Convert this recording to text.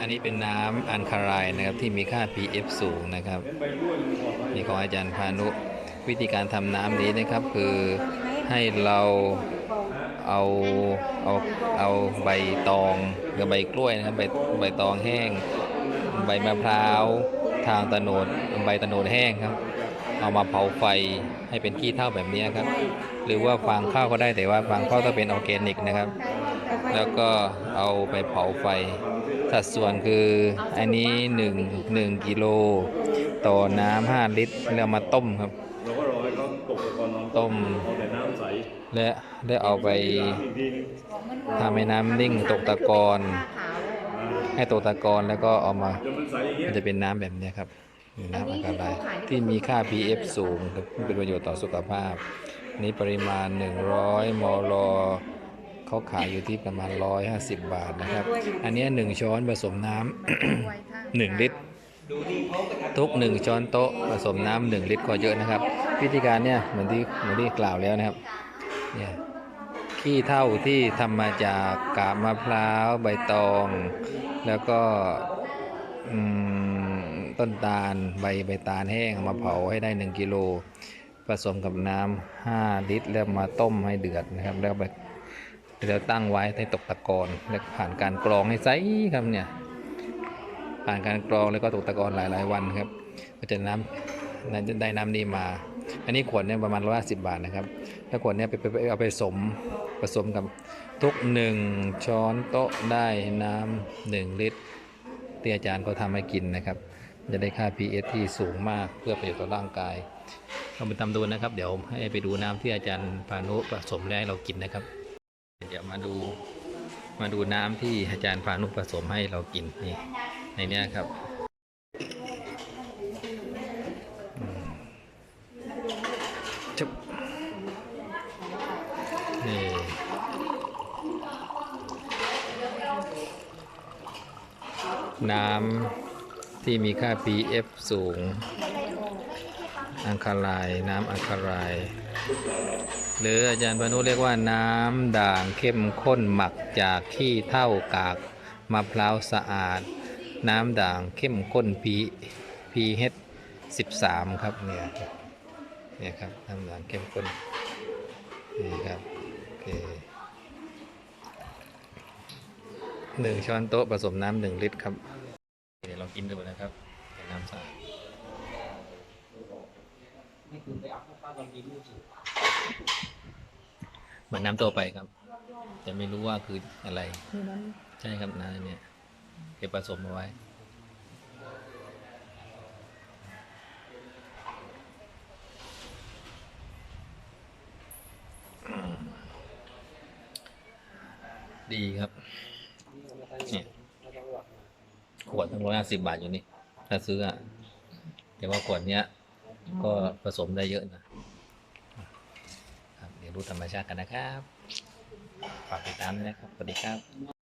อันนี้เป็นน้ำอันคารายนะครับที่มีค่า pH สูงนะครับนี่ของอาจารย์พานุ วิธีการทำน้ำนี้นะครับคือให้เราเอาเอาเอาใบตองหรือใบกล้วยนะครับใบใบตองแห้ง ใบมะพร้าวทางตะโนดใบตะโนดแห้งครับ เอามาเผาไฟให้เป็นขี้เถ้าแบบนี้ครับ หรือว่าฟางข้าวก็ได้แต่ว่าฟางข้าวต้องเป็นออร์แกนิกนะครับ แล้วก็เอาไปเผาไฟ สัดส่วนคืออันนี้1 1กิโลต่อน้ำ5ลิตรแล้วมาต้มครับ ต้มและได้เอาไปทำให้น้ำนิ่งตกตะกอนให้ตกตะกอนแล้วก็เอามาจนมันจะเป็นน้ำแบบนี้ครับน้ำอันตรายที่มีค่า pH สูงครับเป็นประโยชน์ต่อสุขภาพ นี่ปริมาณ 100 มล เขาขายอยู่ที่ประมาณ 150 บาทนะครับ อันเนี้ย1ช้อนผสมน้ำ1ลิตร ทุก 1 ช้อนโต๊ะผสมน้ำ1ลิตรก็เยอะนะครับ วิธีการเนี่ยเหมือนที่เหมือนที่กล่าวแล้วนะครับเนี่ยขี้เท่าที่ทำมาจากกาบมะพร้าวใบตอง แล้วก็อืมต้นตาลใบใบตาลแห้งเอามาเผาให้ได้ 1 กิโลผสมกับน้ำ5ลิตรแล้วมาต้มให้เดือดนะครับแล้วไป แล้วตั้งไว้ให้ตกตะกอนแล้วผ่านการกรองให้ใสครับเนี่ยผ่านการกรองแล้วก็ตกตะกอนหลาย ๆ วันครับ ก็จะน้ำได้น้ำนี้มา อันนี้ขวดเนี่ยประมาณร้อยสิบบาทนะครับ ถ้าขวดเนี่ยไปเอาไปสมผสมกับทุกหนึ่งช้อนโต๊ะได้น้ำหนึ่งลิตรที่อาจารย์เขาทำให้กินนะครับ จะได้ค่า pH ที่สูงมากเพื่อประโยชน์ต่อร่างกายเราไปทำดูนะครับ เดี๋ยวให้ไปดูน้ำที่อาจารย์พานุผสมแล้วให้เรากินนะครับ ดี๋ยวมาดูมาดูน้ำที่อาจารย์พานุผสมให้เรากินนี่ในเนี้ยครับจบนี่น้ำที่มีค่า pF สูง อังคาราย น้ำอังคาราย หรืออาจารย์พานุเรียกว่าน้ำด่างเข้มข้นหมักจากขี้เท่ากากมะพร้าวสะอาด น้ำด่างเข้มข้น P pH 13ครับเนี่ยเนี่ยครับน้ำด่างเข้มข้นนี่ครับโอเคหนึ่งช้อนโต๊ะผสมน้ำหนึ่งลิตรครับเดี๋ยวลองกินดูนะครับน้ำสะอาดเหมือนน้ำตัวไปครับ แต่ไม่รู้ว่าคืออะไรใช่ครับน้ำเนี่ยเก็บผสมเอาไว้ ดีครับเนี่ยขวดทั้งร้อยห้าสิบบาทอยู่นี่ ถ้าซื้ออะแต่ว่าขวดเนี้ย ก็ผสมได้เยอะนะ รู้ธรรมชาติกันนะครับ ฝากติดตามด้วยนะครับ สวัสดีครับ